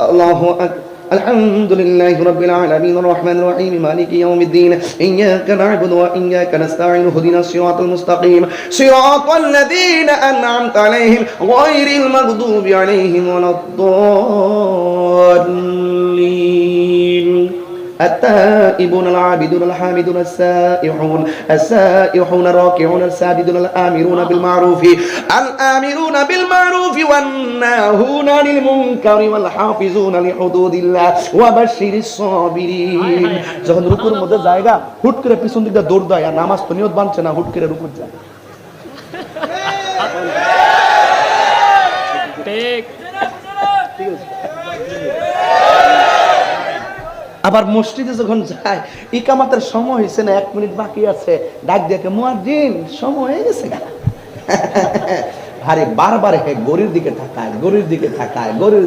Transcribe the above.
الله أكبر الحمد لله رب العالمين الرحمن الرحيم مالك يوم الدين إياك نعبد وإياك نستعين اهدنا الصراط المستقيم. صراط الذين أنعمت عليهم غير المغضوب عليهم ولا الضالين. التائبون العابدون الحامدون السائحون السائحون الراكعون الساجدون الآمرون بالمعروف الآمرون بالمعروف والناهون عن المنكر والحافظون لحدود الله وبشر الصابرين যখন রুকুর মধ্যে জায়গা হুট করে পিছন দিকটা দৌড় দেয় আর নামাজ তো নিয়ত বানছে না হুট করে রুকুর যায় ঠিক আবার মসজিদে যখন যায় ইকামাতের সময় হয়েছে না এক মিনিট বাকি আছে ডাক দেখে মুয়াজ্জিন সময় হয়ে গেছে গা। বারবার হে গরির দিকে থাকায় গরির দিকে থাকায় গরির